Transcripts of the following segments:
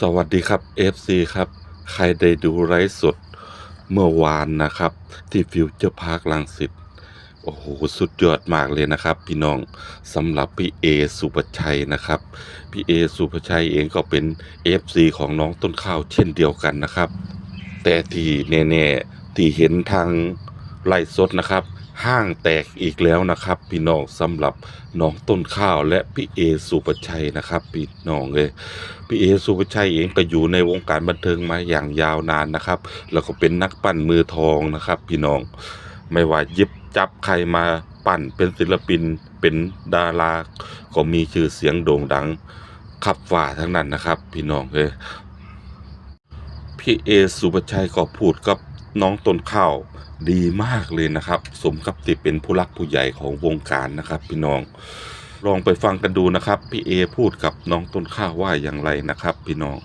สวัสดีครับ FC ครับ ใครได้ดูไลฟ์สดเมื่อวานนะครับ ที่ฟิวเจอร์พาร์คลังสิตโอ้โห สุดยอดมากเลยนะครับ พี่น้องสำหรับพี่เอสุปชัยนะครับ พี่เอสุปชัยเองก็เป็น FC ของน้องต้นข้าวเช่นเดียวกันนะครับ แต่ที่แน่ๆที่เห็นทางไลฟ์สดนะครับ ห้างแตกอีกแล้วนะครับ พี่น้องสำหรับน้องต้นข้าวและพี่เอสุปชัยนะครับพี่น้องเลยพี่เอสุภาชัยเองก็อยู่ในวงการบันเทิงมาอย่างยาวนานนะครับ แล้วก็เป็นนักปั้นมือทองนะครับ พี่น้องไม่ว่าหยิบจับใครมาปั้นเป็นศิลปินเป็นดาราก็มีชื่อเสียงโด่งดังขับฝ่าทั้งนั้นนะครับ พี่น้องเลยพี่เอสุภาชัยก็พูดกับ น้องต้นข้าวดีมากเลยนะครับ สมกับที่เป็นผู้รักผู้ใหญ่ของวงการนะครับ พี่น้องลองไปฟังกันดูนะครับ พี่เอพูดกับน้องต้นข้าวว่าอย่างไรนะครับ พี่น้อง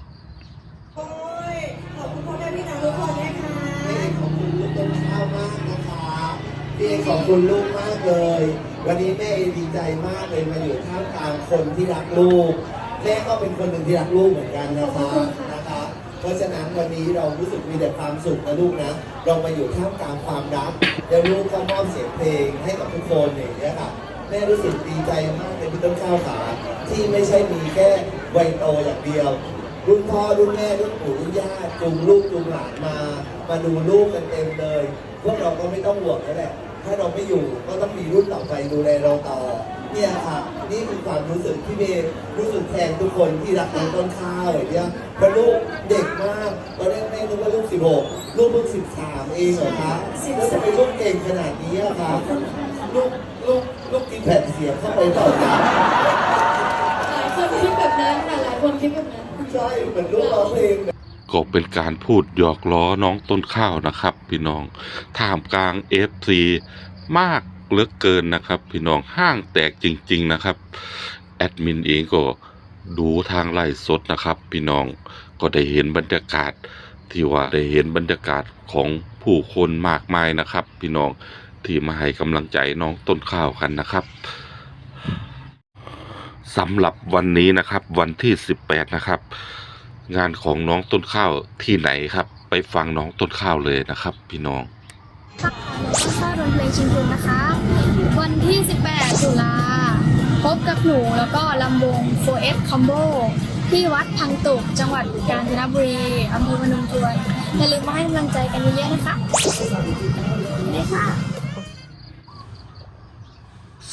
โอ้ยขอบคุณพ่อแม่พี่น้องทุกคนนะคะขอบคุณลูกต้นข้าวมากนะคะพี่เอขอบคุณลูกมากเลย วันนี้แม่เอดีใจมากเลยมาอยู่ท่ามกลางคนที่รักลูก แม่ก็เป็นคนหนึ่งที่รักลูกเหมือนกันนะคะนะคะ เพราะฉะนั้นวันนี้เรารู้สึกมีแต่ความสุขนะลูกนะ เรามาอยู่ท่ามกลางความรักแล้วลูกก็มอบเสียงเพลงให้กับทุกคนอย่างเงี้ยค่ะแม่รู้สึกดีใจมากเลยพี่ต้นข้าวขาที่ไม่ใช่มีแค่วัยโตอย่างเดียว รุ่นพ่อรุ่นแม่รุ่นปู่รุ่นย่าจูงลูกจูงหลานมา มาดูลูกกันเต็มเลย พวกเราก็ไม่ต้องห่วงแล้วแหละ ถ้าเราไม่อยู่ก็ต้องมีรุ่นต่อไปดูแลเราต่อ เนี่ยค่ะนี่คือความรู้สึกที่เมย์รู้สึกแทนทุกคนที่รักน้องต้นข้าวอย่างเงี้ยเพราะลูกเด็กมากตอนแรกแม่นึกว่าลูก16ลูกเพิ่ง13เองเหรอคะแล้วทำไมลูกเก่งขนาดนี้อะคะลูกลูกลูกกินแผ่นเสียงเข้าไปต่อกันหลายคนคิดแบบนั้นค่ะหลายคนคิดแบบนั้นใช่เหมือนลูกร้องเพลงก็เป็นการพูดหยอกล้อน้องต้นข้าวนะครับ พี่น้องท่ามกลางเอฟซีมาก เหลือเกินนะครับ พี่น้องห้างแตกจริง ๆ นะครับ แอดมินเองก็ดูทางไล่สดนะครับ พี่น้องก็ได้เห็นบรรยากาศที่ว่าได้เห็นบรรยากาศของผู้คนมากมายนะครับ พี่น้องที่มาให้กำลังใจน้องต้นข้าวกันนะครับสำหรับวันนี้นะครับ วันที่ 18 นะครับ งานของน้องต้นข้าวที่ไหนครับ ไปฟังน้องต้นข้าวเลยนะครับ พี่น้อง ค่ะต้นข้าวดนเพลงชิงทุนนะคะ วันที่ 18 ตุลา พบกับหนูแล้วก็ลำวง 4S Combo ที่วัดพังตุก จังหวัดกาญจนบุรีอำเภอพนมทวนอย่าลืมมาให้กำลังใจกันเยอะๆนะคะได้ค่ะ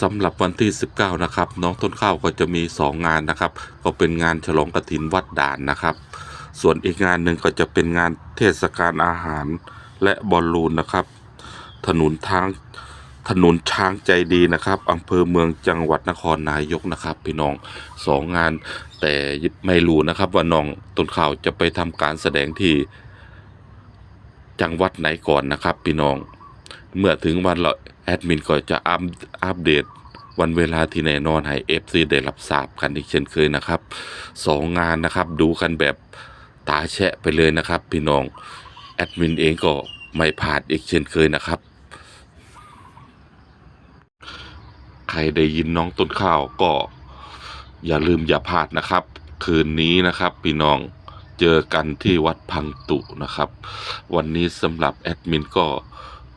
สำหรับวันที่ 19 นะครับ น้องต้นข้าวก็จะมี 2 งานนะครับ ก็เป็นงานฉลองกฐินวัดด่านนะครับ ส่วนอีกงานหนึ่งก็จะเป็นงานเทศกาลอาหารและบอลลูนนะครับ ถนนทางถนนช้างใจดีนะครับอำเภอเมืองจังหวัดนครนายกนะครับ พี่น้องสองงาน แต่ไม่รู้นะครับ ว่าน้องต้นข้าวจะไปทำการแสดงที่จังหวัดไหนก่อนนะครับ พี่น้อง เมื่อถึงวันเราแอดมินก็จะอัปอัปเดตวันเวลาที่แน่นอนให้ FC ได้รับทราบกันอีกเช่นเคยนะครับสองงานนะครับ ดูกันแบบตาแฉะไปเลยนะครับ พี่น้องแอดมินเองก็ไม่พลาดอีกเช่นเคยนะครับ ใค รได้ยินน้องต้นข้าวก็อย่าลืมอย่าพลาดนะครับ คืนนี้นะครับพี่น้องเจอกันที่วัดพังตุนะครับ วันนี้สำหรับแอดมินก็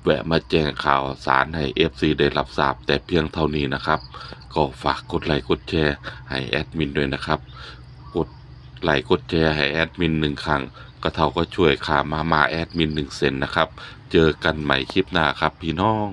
แวะมาแจ้งข่าวสารให้ FC ได้รับทราบแต่เพียงเท่านี้นะครับ ก็ฝากกดไลค์กดแชร์ให้แอดมินด้วยนะครับ กดไลค์กดแชร์ให้แอดมินหนึ่งครั้งก็เท่าก็ช่วยค่ามามาแอดมินหนึ่งเซนนะครับ เจอกันใหม่คลิปหน้าครับพี่น้อง